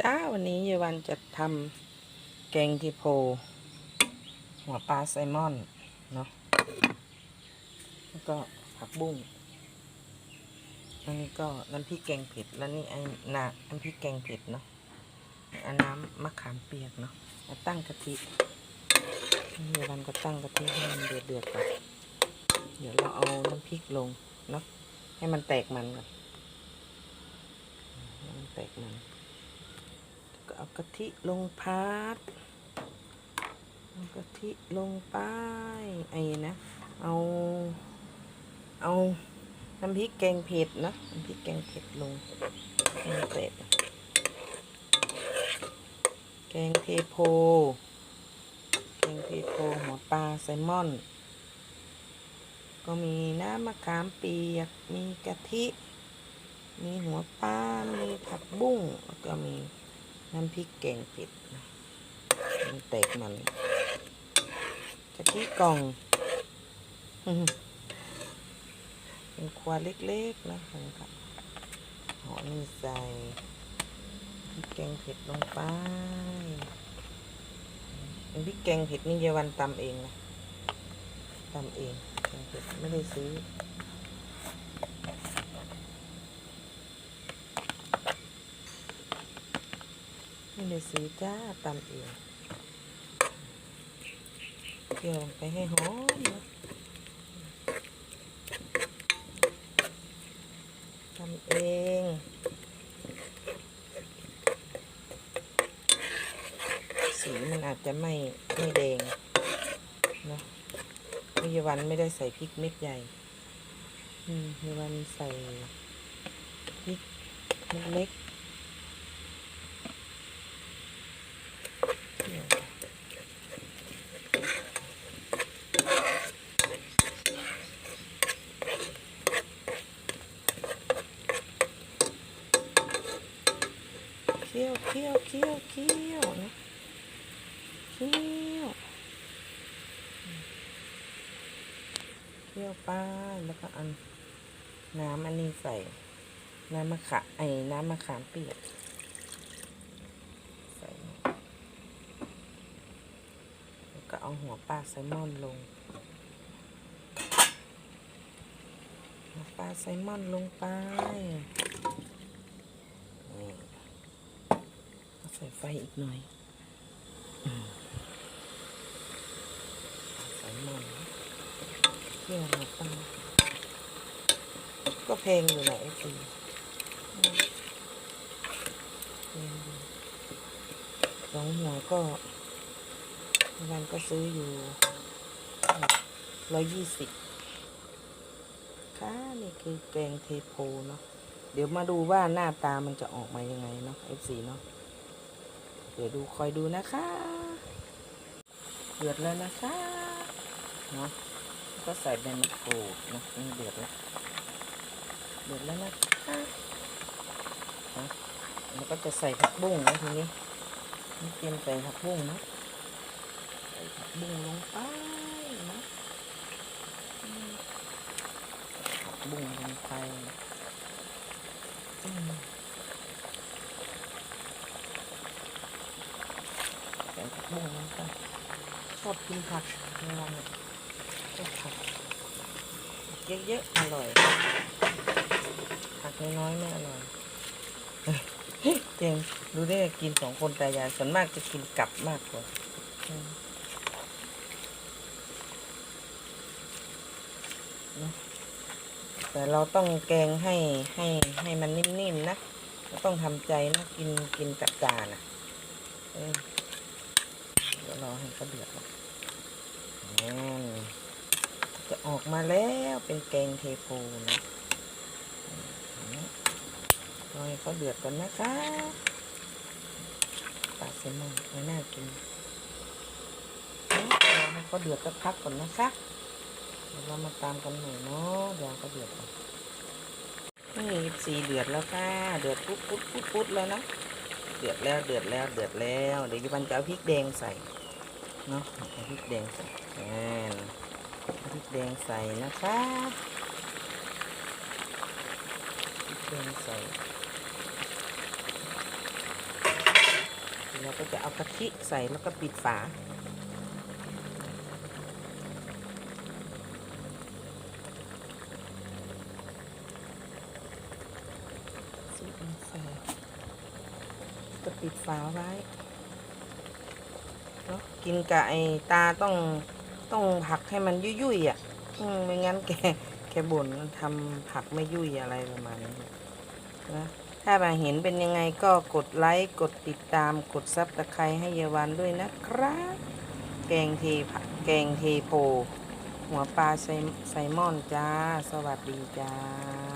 จ้าวันนี้เยายวันจะทำแกงทีโพ หัวปลาไซมอนเนาะแล้วก็ผักบุ้งอันนี้ก็น้ำพริกแกงเผ็ดแล้วนี่ไอ้นาน้ำพริกแกงเผ็ดเนาะอันน้ำมะขามเปียกเนาะแล้วตั้งกะทิเยายวันก็ตั้งกะทิให้มันเดือดเดือดก่อนเดี๋ยวเราเอาน้ำพริกลงเนาะให้มันแตกมันก่อนให้มันแตกมัน ก็เอากะทิลงพัดเอากะทิลงไปไอ้นะ เอา เอาน้ำพริกแกงเผ็ดนะน้ำพริกแกงเผ็ดลงแกงเผ็ดแกงเทโพ แกงเทโพหัวปลาแซลมอน ก็มีน้ำมะขามเปียก มีกะทิ มีหัวปลา มีผักบุ้ง แล้วก็มี น้ำพริกแกงเผ็ดมันแตกมันกะทิกล่องเป็นครัวเล็กๆนะครับหอนี่ใส่พริกแกงเผ็ดลงไปพริกแกงเผ็ดนี่เยาวันตำเองนะตำเองแกงเผ็ดไม่ได้ซื้อ ไม่ได้ซื้อจ้าตำเองเกี่ยวลงไปให้หอมนะทำเองสีมันอาจจะไม่ไม่แดงเนอะวิยาวันไม่ได้ใส่พริกเม็ดใหญ่อืมวิยาวันใส่พริกเม็ดเล็ก เคี่ยวเคี่ยวเคี่ยว เคี่ยวนะเคี่ยวเคี่ยวไปแล้วก็อันน้ำอันนี้ใส่ น้ำมะขามไอ้น้ำมะขามเปียกใส่แล้วก็เอาหัวปลาไซลมอนลงหัวปลาไซลมอนลงไปนี่ ใส่ไฟอีกหน่อยอใส่หม้อเที่ยวมาตั้งก็เพลงอยู่ไหนสิสองหัวก็วันก็ซื้ออยู่ร้อยยี่สิบค่ะนี่คือแกงเทโพเนาะเดี๋ยวมาดูว่าหน้าตามันจะออกมายังไงเนาะ F4 เนาะ เดี๋ยวดูคอยดูนะคะเดือดแล้วนะคะเนาะก็ใส่ใบมะกรูดนะนี่เดือดแล้วเดือดแล้วนะคะนะแล้วก็จะใส่ผักบุ้งนะทีนี้นี่เตรียมใส่ผักบุ้งนะใส่ผักบุ้งลงไปนะผักบุ้งลงไปอืม ใส่ผักบุ้งลงไปชอบกินผักในวันเนี่ยชอบผักเยอะๆอร่อย ผักน้อยๆไม่อร่อยเจงดูได้กินสองคนตายายส่วนมากจะกินกลับมากกว่าแต่เราต้องแกงให้ให้ให้มันนิ่มๆนะ ต้องทำใจนะ กินกินกับจานอะ รอให้เขาเดือดก่อนนั่นจะออกมาแล้วเป็นแกงเทโพนะรอให้เขาเดือดก่อนนะคะปลาแซลมอนไม่น่ากินรอให้เขาเดือดสักพักก่อนนะคะเดี๋ยวเรามาตามกันหน่อยเนาะเดี๋ยวเขาเดือดก่อนนี่สีเดือดแล้วค่ะ เดือดปุ๊บปุ๊บปุ๊บปุ๊บแล้วนะ เดือดแล้ว เดือดแล้ว เดือดแล้ว เดี๋ยวมันจะเอาพริกแดงใส่ เนาะเอาพริกแดงใส่แอนเอาพริกแดงใส่นะคะพริกแดงใส่เราก็จะเอากะทิใส่แล้วก็ปิดฝาสูตรใส่จะปิดฝาไว้เนาะ กินกับไอตาต้องต้องผักให้มันยุ่ยๆอะอมไม่งั้นแกแกบ่นมันทำผักไม่ยุ่ยอะไรประมาณนี้นะถ้ามาเห็นเป็นยังไงก็กดไลค์กดติดตามกดซับตะไคร้ให้เยาวันด้วยนะครับ แกงเทผักแกงเทโพหัวปลาไซไซมอนจ้า สวัสดีจ้า